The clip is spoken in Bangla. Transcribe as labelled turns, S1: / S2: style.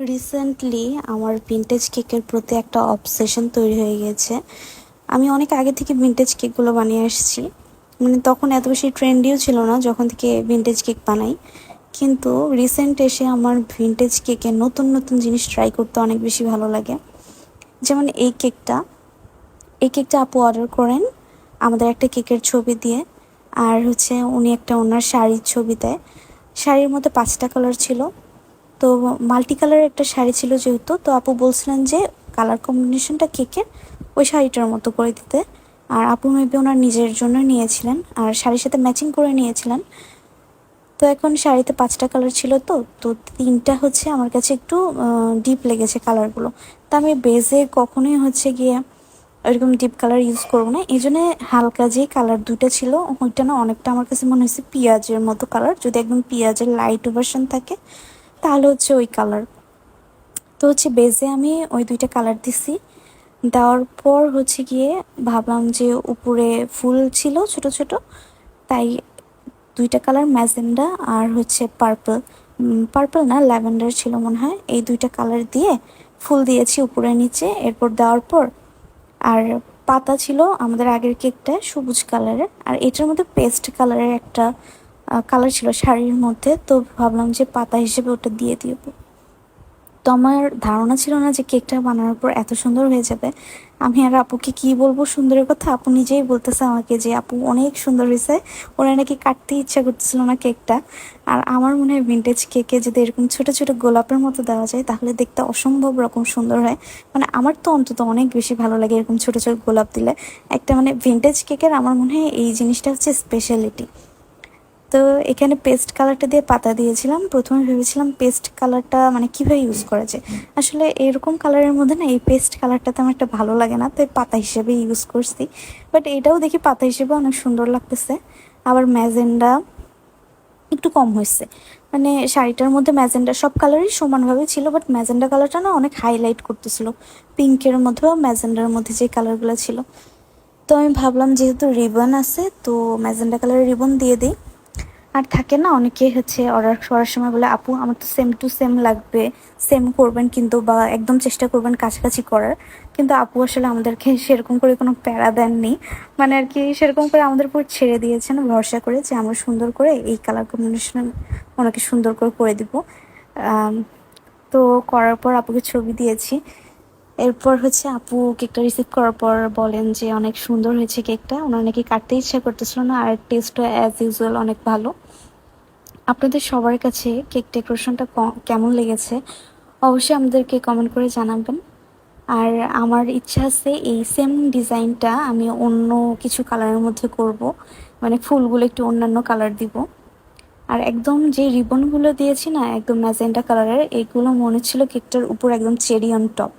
S1: রিসেন্টলি আমার ভিনটেজ কেকের প্রতি একটা অবসেশন তৈরি হয়ে গেছে। আমি অনেক আগে থেকে ভিনটেজ কেকগুলো বানিয়ে আসছি। মানে তখন এত বেশি ট্রেন্ডিও ছিল না যখন থেকে ভিনটেজ কেক বানাই। কিন্তু রিসেন্ট এসে আমার ভিনটেজ কেকে নতুন নতুন জিনিস ট্রাই করতে অনেক বেশি ভালো লাগে। যেমন এই কেকটা এই কেকটা আপু অর্ডার করেন, আমাদের একটা কেকের ছবি দিয়ে। আর হচ্ছে উনি একটা ওনার শাড়ির ছবি দেয়। শাড়ির মধ্যে পাঁচটা কালার ছিল। তো মাল্টি কালারের একটা শাড়ি ছিল যেহেতু, তো আপু বলছিলেন যে কালার কম্বিনেশনটা কেকের ওই শাড়িটার মতো করে দিতে। আর আপু মেবি ওনার নিজের জন্য নিয়েছিলেন, আর শাড়ির সাথে ম্যাচিং করে নিয়েছিলেন। তো এখন শাড়িতে পাঁচটা কালার ছিল তো তো তিনটা হচ্ছে আমার কাছে একটু ডিপ লেগেছে কালারগুলো তা আমি বেজে কখনোই হচ্ছে গিয়ে ওইরকম ডিপ কালার ইউজ করব না। এই জন্য হালকা যে কালার দুইটা ছিল, ওইটা না অনেকটা আমার কাছে মনে হয়েছে পেঁয়াজের মতো কালার যদি একদম পেঁয়াজের লাইট ভার্সন থাকে তাহলে হচ্ছে ওই কালার তো হচ্ছে বেজে আমি ওই দুইটা কালার দিছি। দেওয়ার পর হচ্ছে গিয়ে ভাবলাম যে উপরে ফুল ছিল ছোট ছোট, তাই দুইটা কালার ম্যাজেন্ডা আর হচ্ছে পার্পল পার্পল না, ল্যাভেন্ডার ছিল মনে হয়। এই দুইটা কালার দিয়ে ফুল দিয়েছি উপরে নিচে। এরপর দেওয়ার পর আর পাতা ছিল আমাদের আগের কেকটা সবুজ কালারের আর এটার মধ্যে পেস্ট কালারের একটা কালার ছিল শাড়ির মধ্যে, তো ভাবলাম যে পাতা হিসেবে ওটা দিয়ে দিব। তো আমার ধারণা ছিল না যে কেকটা বানানোর পর এত সুন্দর হয়ে যাবে। আমি আর আপুকে কি বলব সুন্দরের কথা? আপু নিজেই বলতেছে আমাকে যে, আপু, অনেক সুন্দর হয়েছে। ওরা নাকি কাটতে ইচ্ছা করতেছিল না কেকটা। আর আমার মনে হয় ভিন্টেজ কেকে যদি এরকম ছোট ছোট গোলাপের মতো দেওয়া যায়, তাহলে দেখতে অসম্ভব রকম সুন্দর হয়। মানে আমার তো অন্তত অনেক বেশি ভালো লাগে এরকম ছোট ছোট গোলাপ দিলে। একটা মানে ভিন্টেজ কেকের আমার মনে হয় এই জিনিসটা হচ্ছে স্পেশালিটি তো এখানে পেস্ট কালারটা দিয়ে পাতা দিয়েছিলাম। প্রথমে ভেবেছিলাম পেস্ট কালারটা মানে কীভাবে ইউজ করা যায়? আসলে এরকম কালারের মধ্যে না এই পেস্ট কালারটা তেমন একটা ভালো লাগে না তাই পাতা হিসেবে ইউজ করছি। বাট এটাও দেখি পাতা হিসেবে অনেক সুন্দর লাগতেছে। আবার ম্যাজেন্ডা একটু কম হয়েছে। মানে শাড়িটার মধ্যে ম্যাজেন্ডা সব কালারই সমানভাবে ছিল বাট ম্যাজেন্ডা কালারটা না অনেক হাইলাইট করতেছিল। পিঙ্কের মধ্যে ম্যাজেন্ডার মধ্যে যে কালারগুলো ছিল। তো আমি ভাবলাম যেহেতু রিবন আছে, তো ম্যাজেন্ডা কালারের রিবন দিয়ে দিই। আর থাকে না অনেকে হচ্ছে অর্ডার করার সময় বলে, আপু, আমার তো সেম টু সেম লাগবে সেম করবেন কিন্তু বা একদম চেষ্টা করবেন কাছাকাছি করার। কিন্তু আপু আসলে আমাদেরকে সেরকম করে কোনো প্যারা দেননি। মানে আর কি সেরকম করে আমাদের উপর ছেড়ে দিয়েছেন, ভরসা করে যে আমরা সুন্দর করে এই কালার কম্বিনেশন ওনাকে সুন্দর করে করে দিব। তো করার পর আপুকে ছবি দিয়েছি। এরপর হচ্ছে আপু কেকটা রিসিভ করার পর বলেন যে অনেক সুন্দর হয়েছে কেকটা। ওনার নাকি কাটতে ইচ্ছা করতেছিল না আর টেস্টও অ্যাজ ইউজুয়াল অনেক ভালো। আপনাদের সবার কাছে কেক ডেকোরেশনটা কেমন লেগেছে? অবশ্যই আমাদেরকে কমেন্ট করে জানাবেন। আর আমার ইচ্ছা আছে এই সেম ডিজাইনটা আমি অন্য কিছু কালারের মধ্যে করব। মানে ফুলগুলো একটু অন্যান্য কালার দিব। আর একদম যে রিবনগুলো দিয়েছি না, একদম ম্যাজেন্টা কালারের এইগুলো মনে ছিল কেকটার উপর একদম চেরি অন টপ